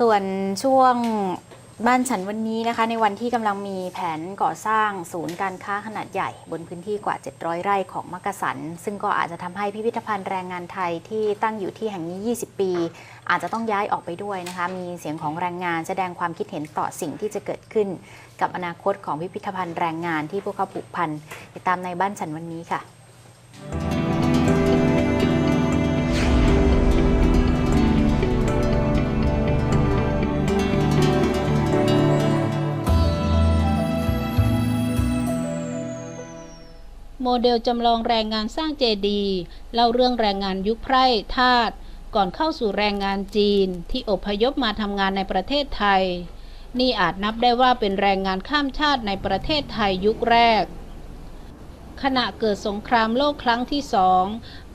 ส่วนช่วงบ้านฉันวันนี้นะคะ ในวันที่กำลังมีแผนก่อสร้างศูนย์การค้าขนาดใหญ่ บนพื้นที่กว่า 700 ไร่ของมักกะสัน ซึ่งก็อาจจะทำให้พิพิธภัณฑ์แรงงานไทยที่ตั้งอยู่ที่แห่งนี้ 20 ปี อาจจะต้องย้ายออกไปด้วยนะคะ มีเสียงของแรงงานแสดงความคิดเห็นต่อสิ่งที่จะเกิดขึ้น กับอนาคตของพิพิธภัณฑ์แรงงานที่พวกเขาผูกพันติดตามในบ้านฉันวันนี้ค่ะ โมเดลจำลองแรงงานสร้างเจดีย์เล่าเรื่องแรงงานยุคไพร่ทาสก่อนเข้าสู่แรงงานจีนที่อพยพมาทำงานในประเทศไทย นี่อาจนับได้ว่าเป็นแรงงานข้ามชาติในประเทศไทยยุคแรก ขณะเกิดสงครามโลกครั้งที่สอง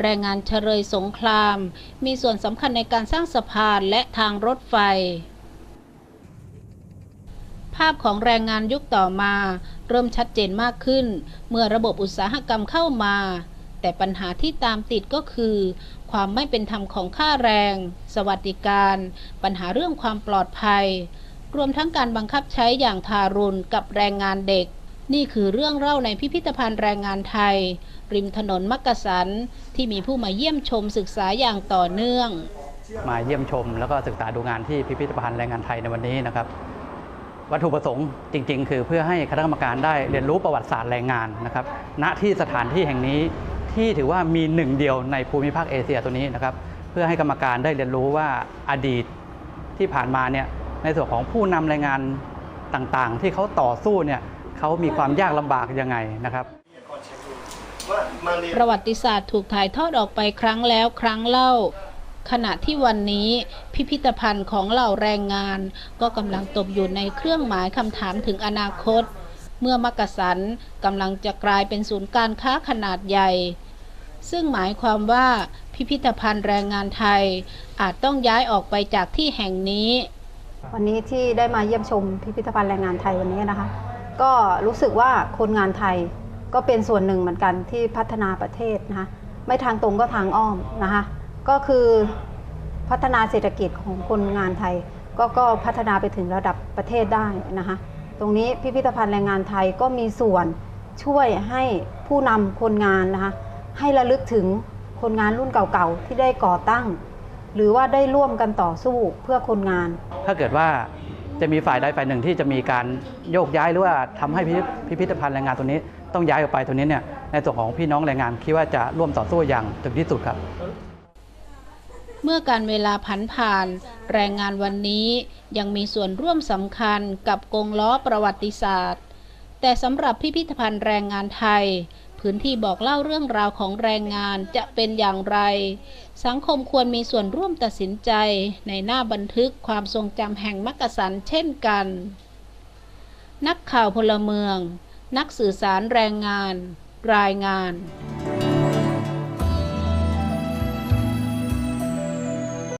แรงงานเฉลยสงคราม มีส่วนสำคัญในการสร้างสะพานและทางรถไฟ ภาพของแรงงานยุคต่อมา เริ่มชัดเจนมากขึ้น เมื่อระบบอุตสาหกรรมเข้ามา แต่ปัญหาที่ตามติดก็คือ ความไม่เป็นธรรมของค่าแรง สวัสดิการ ปัญหาเรื่องความปลอดภัย รวมทั้งการบังคับใช้อย่างทารุณกับแรงงานเด็ก นี่คือเรื่องเล่าในพิพิธภัณฑ์แรงงานไทย ริมถนนมักกะสัน ที่มีผู้มาเยี่ยมชมศึกษาอย่างต่อเนื่อง มาเยี่ยมชมแล้วก็ศึกษาดูงานที่พิพิธภัณฑ์แรงงานไทยในวันนี้นะครับ วัตถุประสงค์จริง ๆ คือเพื่อให้คณะกรรมการได้เรียนรู้ประวัติศาสตร์แรงงานนะครับณที่สถานที่แห่งนี้ที่ถือว่ามีหนึ่งเดียวในภูมิภาคเอเชียตัวนี้นะครับเพื่อให้กรรมการได้เรียนรู้ว่าอดีตที่ผ่านมาเนี่ยในส่วนของผู้นำแรงงานต่างๆ ที่เขาต่อสู้เนี่ยเขามีความยากลำบากยังไงนะครับประวัติศาสตร์ถูกถ่ายทอดออกไปครั้งแล้วครั้งเล่า ขณะที่วันนี้พิพิธภัณฑ์ของเหล่าแรงงาน ก็กำลังตกอยู่ในเครื่องหมายคำถามถึงอนาคต เมื่อมักกะสันกำลังจะกลายเป็นศูนย์การค้าขนาดใหญ่ ซึ่งหมายความว่าพิพิธภัณฑ์แรงงานไทย อาจต้องย้ายออกไปจากที่แห่งนี้ วันนี้ที่ได้มาเยี่ยมชมพิพิธภัณฑ์แรงงานไทยวันนี้นะคะ ก็รู้สึกว่าคนงานไทยก็เป็นส่วนหนึ่งเหมือนกันที่พัฒนาประเทศนะคะไม่ทางตรงก็ทางอ้อมนะคะ ก็คือพัฒนาเศรษฐกิจของคนงานไทย ก็ก็พัฒนาไปถึงระดับประเทศได้นะคะตรงนี้พิพิธภัณฑ์แรงงานไทยก็มีส่วนช่วยให้ผู้นำคนงานนะคะให้ระลึกถึงคนงานรุ่นเก่าๆ ที่ได้ก่อตั้ง หรือว่าได้ร่วมกันต่อสู้เพื่อคนงาน ถ้าเกิดว่าจะมีฝ่ายใดฝ่ายหนึ่งที่จะมีการโยกย้ายหรือว่าทำให้พิพิพิธภัณฑ์แรงงานตัวนี้ ต้องย้ายออกไปตัวนี้เนี่ยในส่วนของพี่น้องแรงงานคิดว่าจะร่วมต่อสู้อย่างถึงที่สุดครับ เมื่อการเวลาผันผ่าน แรงงานวันนี้ยังมีส่วนร่วมสำคัญกับกงล้อประวัติศาสตร์ แต่สำหรับพิพิธภัณฑ์แรงงานไทย พื้นที่บอกเล่าเรื่องราวของแรงงานจะเป็นอย่างไร สังคมควรมีส่วนร่วมตัดสินใจในหน้าบันทึกความทรงจำแห่งมักกะสันเช่นกัน นักข่าวพลเมือง นักสื่อสารแรงงาน รายงาน